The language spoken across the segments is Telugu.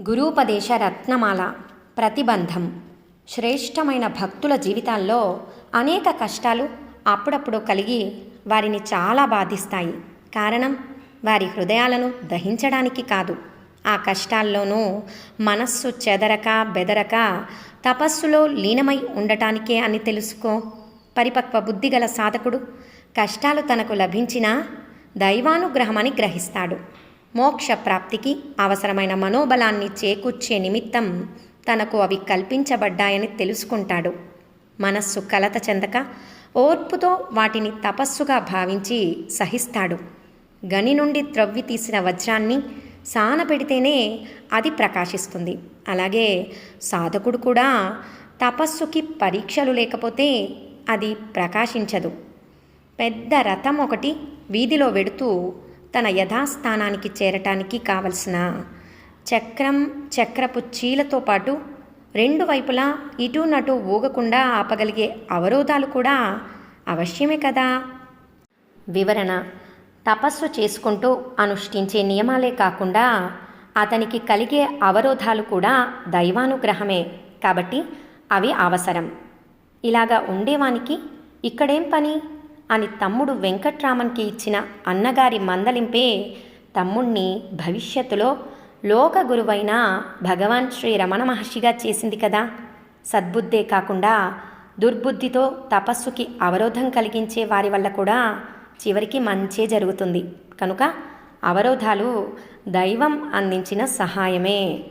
గురూపదేశ రత్నమాల ప్రతిబంధం. శ్రేష్టమైన భక్తుల జీవితాల్లో అనేక కష్టాలు అప్పుడప్పుడు కలిగి వారిని చాలా బాధిస్తాయి. కారణం వారి హృదయాలను దహించడానికి కాదు. ఆ కష్టాల్లోనూ మనస్సు చెదరక బెదరక తపస్సులో లీనమై ఉండటానికే అని తెలుసుకో. పరిపక్వ బుద్ధిగల సాధకుడు కష్టాలు తనకు లభించినా దైవానుగ్రహమని గ్రహిస్తాడు. మోక్ష ప్రాప్తికి అవసరమైన మనోబలాన్ని చేకూర్చే నిమిత్తం తనకు అవి కల్పించబడ్డాయని తెలుసుకుంటాడు. మనస్సు కలత చెందక ఓర్పుతో వాటిని తపస్సుగా భావించి సహిస్తాడు. గని నుండి త్రవ్వి తీసిన వజ్రాన్ని సాన పెడితేనే అది ప్రకాశిస్తుంది. అలాగే సాధకుడు కూడా తపస్సుకి పరీక్షలు లేకపోతే అది ప్రకాశించదు. పెద్ద రథం ఒకటి వీధిలో వెడుతూ తన యథాస్థానానికి చేరటానికి కావలసిన చక్రం చక్రపు చీలతో పాటు రెండు వైపులా ఇటు నటు ఊగకుండా ఆపగలిగే అవరోధాలు కూడా అవశ్యమే కదా? వివరణ. తపస్సు చేసుకుంటూ అనుష్ఠించే నియమాలే కాకుండా అతనికి కలిగే అవరోధాలు కూడా దైవానుగ్రహమే కాబట్టి అవి అవసరం. ఇలాగా ఉండేవానికి ఇక్కడేం పని? అని తమ్ముడు వెంకట్రామన్కి ఇచ్చిన అన్నగారి మందలింపే తమ్ముణ్ణి భవిష్యత్తులో లోక గురువైన భగవాన్ శ్రీ రమణ మహర్షిగా చేసింది కదా. సద్బుద్ధే కాకుండా దుర్బుద్ధితో తపస్సుకి అవరోధం కలిగించే వారి వల్ల కూడా చివరికి మంచే జరుగుతుంది. కనుక అవరోధాలు దైవం అందించిన సహాయమే.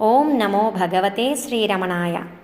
ఓం నమో భగవతే శ్రీరమణాయ.